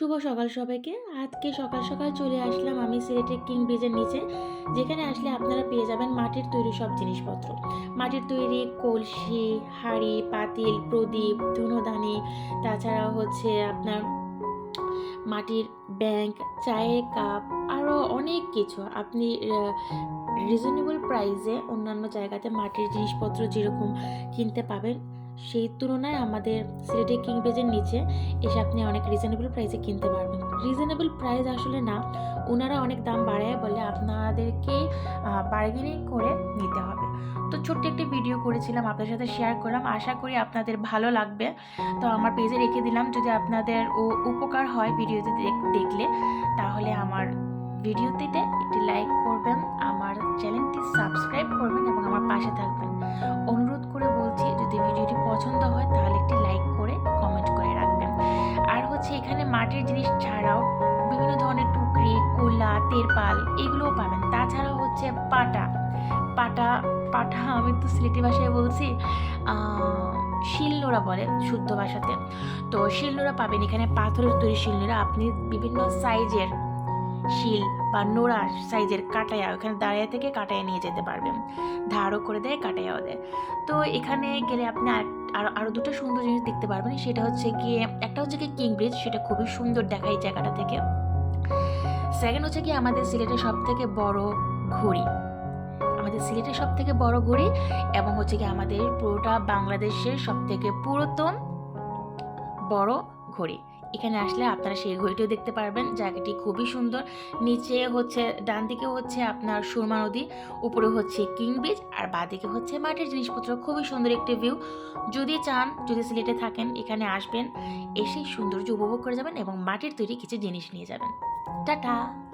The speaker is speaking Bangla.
শুভ সকাল সবাইকে। আজকে সকাল সকাল চলে আসলাম আমি সিলেটের কিং ব্রিজের নিচে। যেখানে আসলে আপনারা পেয়ে যাবেন মাটির তৈরি সব জিনিসপত্র। মাটির তৈরি কলসি, হাঁড়ি, পাতিল, প্রদীপ ধুনোদানি তাছাড়া হচ্ছে আপনার মাটির ব্যাংক, চায়ের কাপ আরও অনেক কিছু। আপনি রিজনেবল প্রাইসে অন্যান্য জায়গাতে মাটির জিনিসপত্র যেরকম কিনতে পাবেন সেই তুলনায় আমাদের সিলেটে কিং বেজের নিচে এসে আপনি অনেক রিজনেবল প্রাইসে কিনতে পারবেন। রিজনেবল প্রাইস আসলে না ওনারা অনেক দাম বাড়ায় বলে আপনাদেরকে বার্গেনিং করে নিতে হবে। তো ছোট্ট একটি ভিডিও করেছিলাম, আপনাদের সাথে শেয়ার করলাম। আশা করি আপনাদের ভালো লাগবে। তো আমার পেজে রেখে দিলাম, যদি আপনাদের ও উপকার হয় ভিডিওতে দেখ- দেখলে, তাহলে আমার ভিডিওটিতে একটি লাইক করবেন। পছন্দ হয়, তাহলে একটি লাইক করে কমেন্ট করে রাখবেন। আর হচ্ছে এখানে মাটির জিনিস ছাড়াও বিভিন্ন ধরনের টুকরি, কোলা, তেরপাল এগুলোও পাবেন। তাছাড়াও হচ্ছে পাটা। পাটা পাটা আমি তো সিলেটি ভাষায় বলছি শিলনোড়া বলে শুদ্ধ ভাষাতে। তো শিলনোড়া পাবেন। এখানে পাথরের তৈরি শিলনোড়া আপনি বিভিন্ন সাইজের শিল বা নোড়া সাইজের কাটায়া, ওখানে দাঁড়িয়ে থেকে কাটায়া নিয়ে যেতে পারবেন। ধারও করে দেয় কাটায়াও দেয়। তো এখানে গেলে আপনি আর আরও দুটো সুন্দর জিনিস দেখতে পারবেন, সেটা হচ্ছে কি একটা হচ্ছে কি কিং ব্রিজ সেটা খুবই সুন্দর দেখায় এই জায়গাটা থেকে। সেকেন্ড হচ্ছে কি আমাদের সিলেটের সব থেকে বড় ঘড়ি। আমাদের সিলেটের সব থেকে বড় ঘড়ি এবং হচ্ছে কি আমাদের পুরোটা বাংলাদেশের সব থেকে পুরাতন বড় ঘড়ি। এখানে আসলে আপনারা সেই ঘড়িটিও দেখতে পারবেন। জায়গাটি খুবই সুন্দর। নিচে হচ্ছে ডান দিকে হচ্ছে আপনার সুরমা নদী, উপরে হচ্ছে কিং বিচ আর বাঁদিকে হচ্ছে মাটির জিনিসপত্র। খুবই সুন্দর একটি ভিউ। যদি চান, যদি সিলেটে থাকেন, এখানে আসবেন, এসে সৌন্দর্য উপভোগ করে যাবেন এবং মাটির তৈরি কিছু জিনিস নিয়ে যাবেন। টাটা!